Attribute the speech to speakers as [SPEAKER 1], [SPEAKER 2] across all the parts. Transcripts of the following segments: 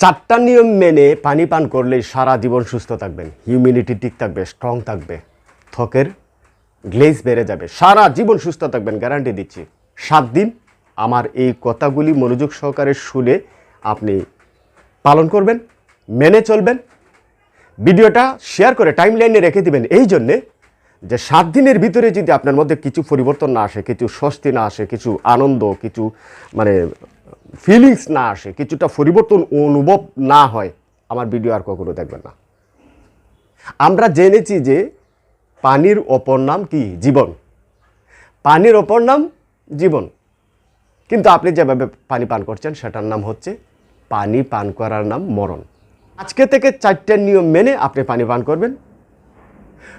[SPEAKER 1] চারটা নিয়ম মেনে পানি পান করলে সারা জীবন সুস্থ থাকবেন। হিউমিনিটি ঠিক থাকবে স্ট্রং থাকবে। ত্বকের গ্লেজ বেড়ে যাবে। সারা জীবন সুস্থ থাকবেন গ্যারান্টি দিচ্ছি। সাত দিন আমার এই কথাগুলি মনোযোগ সহকারে শুনে আপনি পালন করবেন, মেনে চলবেন। ভিডিওটা শেয়ার করে টাইম লাইনে রেখে দিবেন। এই জন্যে যে সাত দিনের ভিতরে যদি আপনার মধ্যে কিছু পরিবর্তন না আসে, কিছু স্বস্তি না আসে, কিছু আনন্দ, কিছু মানে ফিলিংস না আসে, কিছুটা পরিবর্তন অনুভব না হয়, আমার ভিডিও আর কখনো দেখবেন না। আমরা জেনেছি যে পানির অপর নাম কি? জীবন। পানির অপর নাম জীবন। কিন্তু আপনি যেভাবে পানি পান করছেন, সেটার নাম হচ্ছে পানি পান করার নাম মরণ। আজকে থেকে চারটে নিয়ম মেনে আপনি পানি পান করবেন।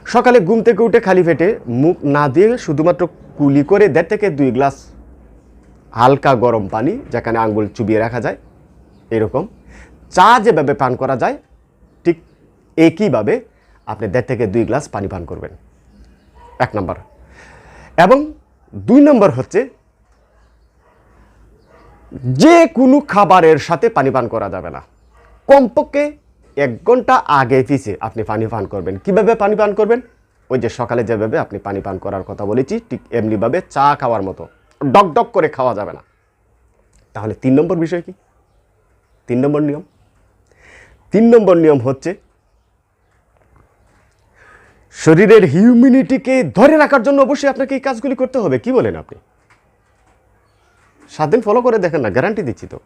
[SPEAKER 1] সকালে ঘুম থেকে উঠে খালি পেটে মুখ না দিয়ে শুধুমাত্র কুলি করে দেড় থেকে দুই গ্লাস হালকা গরম পানি যেখানে আঙ্গুল চুবিয়ে রাখা যায়, এরকম। চা যেভাবে পান করা যায়, ঠিক একইভাবে আপনি দেড় থেকে দুই গ্লাস পানি পান করবেন। এক নম্বর। এবং দুই নম্বর হচ্ছে, যে কোনো খাবারের সাথে পানি পান করা যাবে না। কমপক্ষে এক ঘণ্টা আগে পিছে আপনি পানি পান করবেন। কীভাবে পানি পান করবেন? ওই যে সকালে যেভাবে আপনি পানি পান করার কথা বলেছি, ঠিক এমনিভাবে চা খাওয়ার মতো। ডক ডক করে খাওয়া যাবে না। তাহলে তিন নম্বর বিষয় কি? তিন নম্বর নিয়ম? তিন নম্বর নিয়ম হচ্ছে শরীরের হিউমিনিটিকে ধরে রাখার জন্য অবশ্যই আপনাকে এই কাজগুলি করতে হবে। কি বলেন আপনি? সাত দিন ফলো করে দেখেন না গ্যারান্টি দিচ্ছি তো।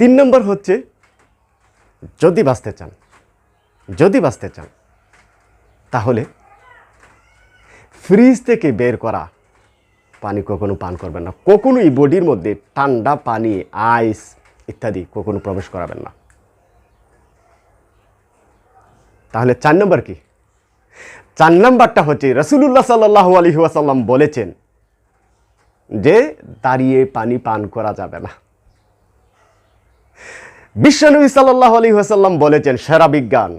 [SPEAKER 1] তিন নম্বর হচ্ছে যদি বাঁচতে চান, যদি বাঁচতে চান, তাহলে ফ্রিজ থেকে বের করা। পানি কখনো পান করবেন না। কখনোই বডির মধ্যে ঠান্ডা পানি, আইস ইত্যাদি কখনো প্রবেশ করাবেন না। তাহলে চার নম্বর কি? চার নম্বরটা হচ্ছে রসুল্লাহ সাল্লাহ আলী ওয়াসাল্লাম বলেছেন যে, দাঁড়িয়ে পানি পান করা যাবে না। বিশ্বনবী সাল্লাহ আলী ওয়াসাল্লাম বলেছেন, সেরা বিজ্ঞান,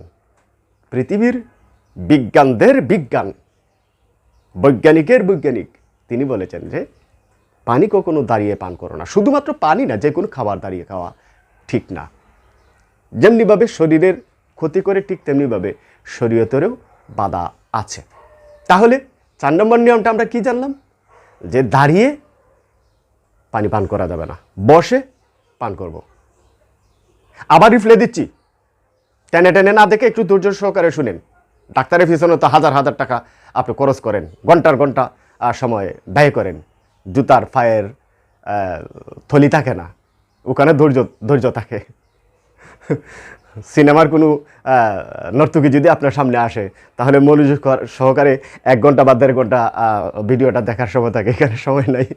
[SPEAKER 1] পৃথিবীর বিজ্ঞানদের বিজ্ঞান। বৈজ্ঞানিকের বৈজ্ঞানিক, তিনি বলেছেন যে পানি কখনো দাঁড়িয়ে পান করো না। শুধুমাত্র পানি না যে কোনো খাবার দাঁড়িয়ে খাওয়া ঠিক না। যেমনিভাবে শরীরের ক্ষতি করে ঠিক তেমনিভাবে শরীয়তেরও বাধা আছে। তাহলে চার নম্বর নিয়মটা আমরা কি জানলাম? যে দাঁড়িয়ে পানি পান করা যাবে না, বসে পান করব। আবার রিফ্লে দিচ্ছি, টেনে টেনে না দেখে একটু ধৈর্য সহকারে শুনেন। ডাক্তারের পিছনে তো হাজার হাজার টাকা আপনি খরচ করেন, ঘণ্টার ঘণ্টা সময় ব্যয় করেন। জুতার, ফায়ের থলি থাকে না, ওখানে ধৈর্য ধৈর্য থাকে। সিনেমার কোনো নর্তকী যদি আপনার সামনে আসে, তাহলে মনোযোগ সহকারে এক ঘণ্টা বা দেড় ঘণ্টা ভিডিওটা দেখার সময় থাকে, এখানে সময় নাই।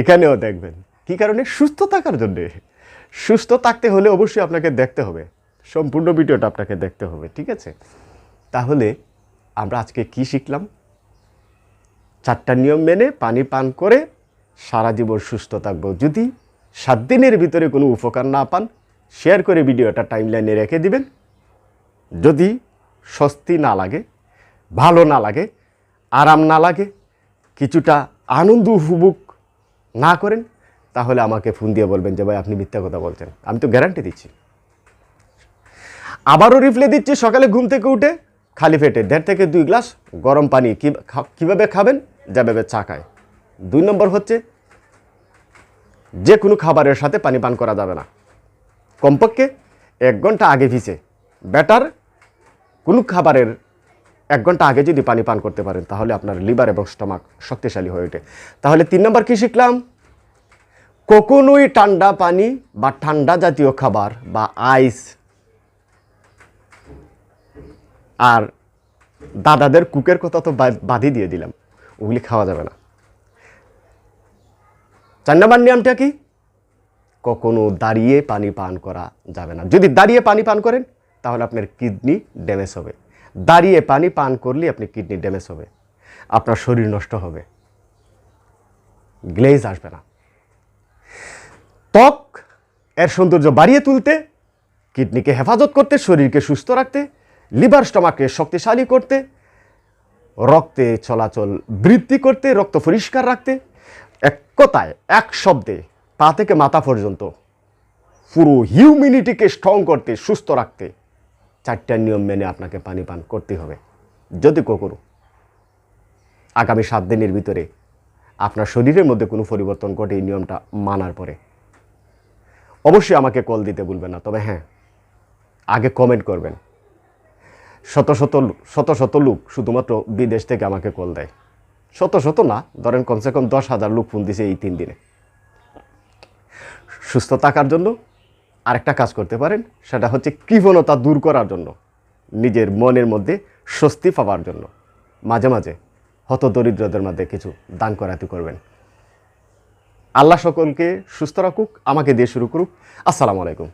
[SPEAKER 1] এখানেও দেখবেন। কি কারণে? সুস্থ থাকার জন্যে। সুস্থ থাকতে হলে অবশ্যই আপনাকে দেখতে হবে। সম্পূর্ণ ভিডিওটা আপনাকে দেখতে হবে, ঠিক আছে? তাহলে আমরা আজকে কি শিখলাম? চারটা নিয়ম মেনে পানি পান করে সারা জীবন সুস্থ থাকব। যদি সাত দিনের ভিতরে কোনো উপকার না পান শেয়ার করে ভিডিওটা টাইমলাইনে রেখে দিবেন। যদি স্বস্তি না লাগে, ভালো না লাগে, আরাম না লাগে, কিছুটা আনন্দ উপভোগ না করেন, তাহলে আমাকে ফোন দিয়ে বলবেন যে, ভাই, আপনি মিথ্যা কথা বলছেন। আমি তো গ্যারান্টি দিচ্ছি। আবারও রিপ্লে দিচ্ছি সকালে ঘুম থেকে উঠে। খালি পেটে দেড় থেকে দুই গ্লাস গরম পানি কীভাবে খাবেন? যেভাবে চা খায়। দুই নম্বর হচ্ছে যে কোনো খাবারের সাথে পানি পান করা যাবে না। কমপক্ষে এক ঘণ্টা আগে ভিজে। ব্যাটার কোনো খাবারের এক ঘণ্টা আগে যদি পানি পান করতে পারেন, তাহলে আপনার লিভার এবং স্টমাক শক্তিশালী হয়ে ওঠে। তাহলে তিন নম্বর কী শিখলাম? কখনোই ঠান্ডা পানি বা ঠান্ডা জাতীয় খাবার বা আইস আর দাদাদের কুকের কথা তো বাদই দিয়ে দিলাম। ওগুলি খাওয়া যাবে না। চার নম্বর নিয়মটা কি? কখনো দাঁড়িয়ে পানি পান করা যাবে না। যদি দাঁড়িয়ে পানি পান করেন, তাহলে আপনার কিডনি ড্যামেজ হবে। দাঁড়িয়ে পানি পান করলে আপনি কিডনি ড্যামেজ হবে। আপনার শরীর নষ্ট হবে। গ্লেজ আসবে না। ত্বক, এর সৌন্দর্য বাড়িয়ে তুলতে, কিডনিকে হেফাজত করতে, শরীরকে সুস্থ রাখতে লিভার স্টমাকে শক্তিশালী করতে, রক্তে চলাচল বৃদ্ধি করতে, রক্ত পরিষ্কার রাখতে, এক কথায়, এক শব্দে পা থেকে মাথা পর্যন্ত পুরো হিউমিনিটিকে স্ট্রং করতে, সুস্থ রাখতে চারটা নিয়ম মেনে আপনাকে পানি পান করতে হবে। যদি কখনো আগামী সাত দিনের ভিতরে আপনার শরীরের মধ্যে কোনো পরিবর্তন ঘটে এই নিয়মটা মানার পরে, অবশ্যই আমাকে কল দিতে ভুলবেন না। তবে হ্যাঁ আগে কমেন্ট করবেন। শত শত শত শত লোক শুধুমাত্র বিদেশ থেকে আমাকে কল দেয়। শত শত না, ধরেন কমসে কম দশ হাজার লোক ফোন দিছে এই তিন দিনে। সুস্থ থাকার জন্য আরেকটা কাজ করতে পারেন, সেটা হচ্ছে কৃপণতা দূর করার জন্য, নিজের মনের মধ্যে স্বস্তি পাওয়ার জন্য। মাঝে মাঝে হত দরিদ্রদের মধ্যে কিছু দান করাতে করবেন। আল্লাহ সকলকে সুস্থ রাখুক, আমাকে দিয়ে শুরু করুক। আসসালামু আলাইকুম।